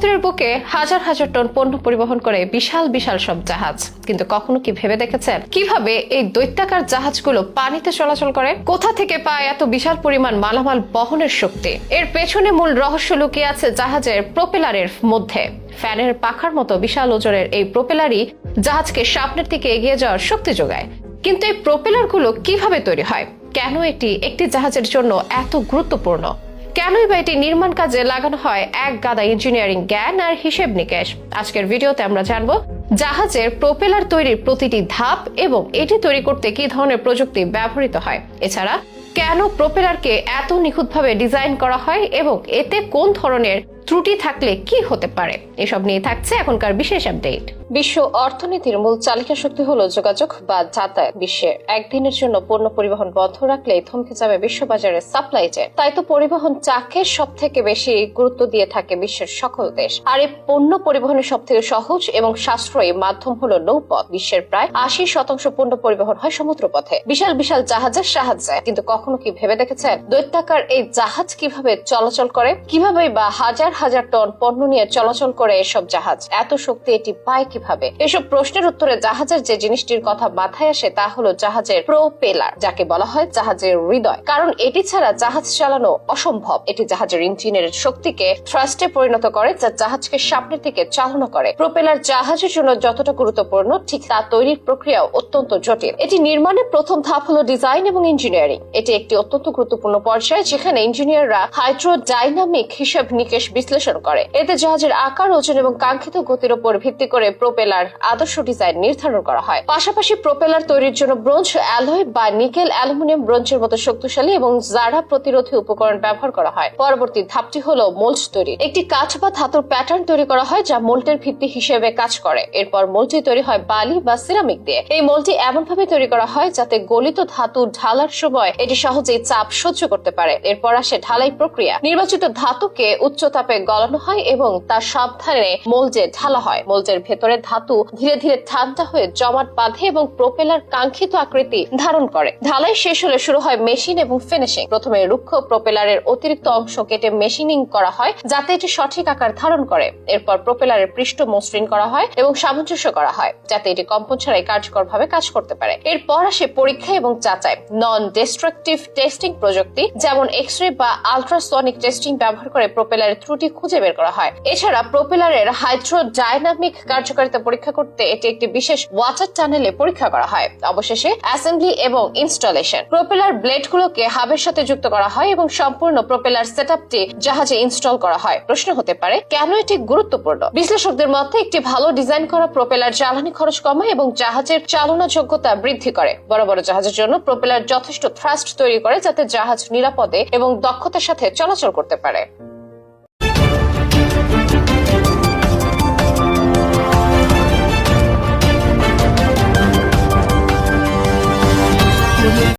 সমুদ্রের বুকে হাজার হাজার টন পণ্য পরিবহন করে বিশাল বিশাল সব জাহাজ। কিন্তু কখনো কি ভেবে দেখেছেন? কীভাবে এই দৈত্যাকার জাহাজগুলো পানিতে চলাচল করে? কোথা থেকে পায় এত বিশাল পরিমাণ মালামাল বহনের শক্তি? এর পেছনে মূল রহস্য লুকিয়ে আছে জাহাজের প্রোপেলারের মধ্যে। ফ্যানের পাখার মতো বিশাল ওজনের এই প্রোপেলারই জাহাজকে সামনের দিকে এগিয়ে যাওয়ার শক্তি যোগায়। কিন্তু এই প্রোপেলারগুলো কীভাবে তৈরি হয়? কেন এটি একটি জাহাজের জন্য এত গুরুত্বপূর্ণ? কেনই বা এটি নির্মাণ কাজে লাগানো হয়? এক গাদা ইঞ্জিনিয়ারিং জ্ঞান আর হিসেব নিকেশ। আজকের ভিডিওতে আমরা জানব, জাহাজের প্রোপেলার তৈরির প্রতিটি ধাপ এবং এটি তৈরি করতে কি ধরনের প্রযুক্তি ব্যবহৃত হয়? এছাড়া, কেন প্রোপেলারকে এত নিখুঁতভাবে ডিজাইন করা হয় এবং এতে কোন ধরনের ত্রুটি থাকলে কি হতে পারে? এসব নিয়ে থাকছে এখনকার বিশেষ আপডেট। বিশ্ব অর্থনীতির মূল চালিকা শক্তি হলো যোগাযোগ বা যাতায়াত বিশ্বে একদিনের জন্য পণ্য পরিবহন বন্ধ রাখলে থমকে যাবে বিশ্ববাজারের সাপ্লাই চেন তাই তো পরিবহন চাকে সব থেকে বেশি গুরুত্ব দিয়ে থাকে বিশ্বের সকল দেশ। আর এই পণ্য পরিবহনের সব থেকে সহজ এবং সাশ্রয়ী মাধ্যম হলো নৌপথ। বিশ্বের প্রায় আশি শতাংশ পণ্য পরিবহন হয় সমুদ্র পথে বিশাল বিশাল জাহাজের সাহায্যে। কিন্তু কখনো কি ভেবে দেখেছেন? দৈত্যাকার এই জাহাজ কীভাবে চলাচল করে? কীভাবে বা হাজার হাজার টন পণ্য নিয়ে চলাচল করে এসব জাহাজ। এত শক্তি এটি পায় কীভাবে? এসব প্রশ্নের উত্তরে জাহাজের যে জিনিসটির কথা মাথায় আসে তা হলো জাহাজের প্রোপেলার, যাকে বলা হয় জাহাজের হৃদয়। কারণ এটি ছাড়া জাহাজ চালানো অসম্ভব। এটি জাহাজের ইঞ্জিনের শক্তিকে থ্রাস্টে পরিণত করে, যা জাহাজকে সামনের দিকে চালনা করে। প্রোপেলার জাহাজের জন্য যতটা গুরুত্বপূর্ণ, ঠিক তা তৈরির প্রক্রিয়াও অত্যন্ত জটিল। এটি নির্মাণের প্রথম ধাপ হলো ডিজাইন এবং ইঞ্জিনিয়ারিং। এটি একটি অত্যন্ত গুরুত্বপূর্ণ পর্যায়ে, যেখানে ইঞ্জিনিয়াররা হাইড্রোডাইনামিক হিসাব নিকেশ বিশ্লেষণ করে। এতে জাহাজের আকার, ওজন এবং কাঙ্ক্ষিত গতির উপর ভিত্তি করে প্রোপেলার আদর্শ ডিজাইন নির্ধারণ করা হয়। পাশাপাশি প্রোপেলার তৈরির জন্য ব্রোঞ্জ অ্যালয় বা নিকেল অ্যালুমিনিয়াম ব্রোঞ্জের মতো শক্তিশালী এবং জারা প্রতিরোধী উপকরণ ব্যবহার করা হয়। পরবর্তী ধাপটি হলো মোল্ড তৈরি। একটি কাঠ বা ধাতুর প্যাটার্ন তৈরি করা হয় যা মোল্টের ভিত্তি হিসেবে কাজ করে। এরপর মোল্ডটি তৈরি হয় বালি বা সিরামিক দিয়ে। এই মোল্ডটি এমন ভাবে তৈরি করা হয় যাতে গলিত ধাতু ঢালার সময় এটি সহজেই চাপ সহ্য করতে পারে। এরপর আসে ঢালাই প্রক্রিয়া। নির্বাচিত ধাতুকে উচ্চ তাপে গলানো হয় এবং তা সাবধানে মোল্ডে ঢালা হয়। মোল্ডের ভেতরে ধাতু ধীরে ধীরে ঠান্ডা হয়ে জমাট বাঁধে এবং প্রোপেলার কাঙ্ক্ষিত আকৃতি ধারণ করে। ঢালাই শেষ হলে শুরু হয় মেশিন এবং ফিনিশিং। প্রথমে রুক্ষ প্রোপেলারের অতিরিক্ত অংশ কেটে মেশিনিং করা হয়, যাতে এটি সঠিক আকার ধারণ করে। এরপর প্রোপেলারের পৃষ্ঠ মসৃণ করা হয় এবং সামঞ্জস্য করা হয়, যাতে এটি কম্পন ছাড়াই কার্যকরভাবে কাজ করতে পারে। এরপর আসে পরীক্ষা এবং যাচাই। নন ডিস্ট্রাকটিভ টেস্টিং প্রযুক্তি, যেমন এক্স রে বা আলট্রাসনিক টেস্টিং ব্যবহার করে প্রোপেলারের ত্রুটি খুঁজে বের করা হয়। এছাড়া প্রোপেলারের হাইড্রোডাইনামিক কার্যকারিতা পরীক্ষা করতে এটি একটি বিশেষ ওয়াটার টানেলে পরীক্ষা করা হয়। অবশেষে অ্যাসেম্বলি এবং ইনস্টলেশন। প্রোপেলার ব্লেডগুলোকে হাবের সাথে যুক্ত করা হয় এবং সম্পূর্ণ প্রোপেলার সেটআপটি জাহাজে ইনস্টল করা হয়। প্রশ্ন হতে পারে, কেন এটি গুরুত্বপূর্ণ? বিশ্লেষকদের মতে, একটি ভালো ডিজাইন করা প্রোপেলার জ্বালানি খরচ কমায় এবং জাহাজের চালনা যোগ্যতা বৃদ্ধি করে। বড় বড় জাহাজের জন্য প্রোপেলার যথেষ্ট থ্রাস্ট তৈরি করে যাতে জাহাজ নিরাপদে এবং দক্ষতার সাথে চলাচল করতে পারে।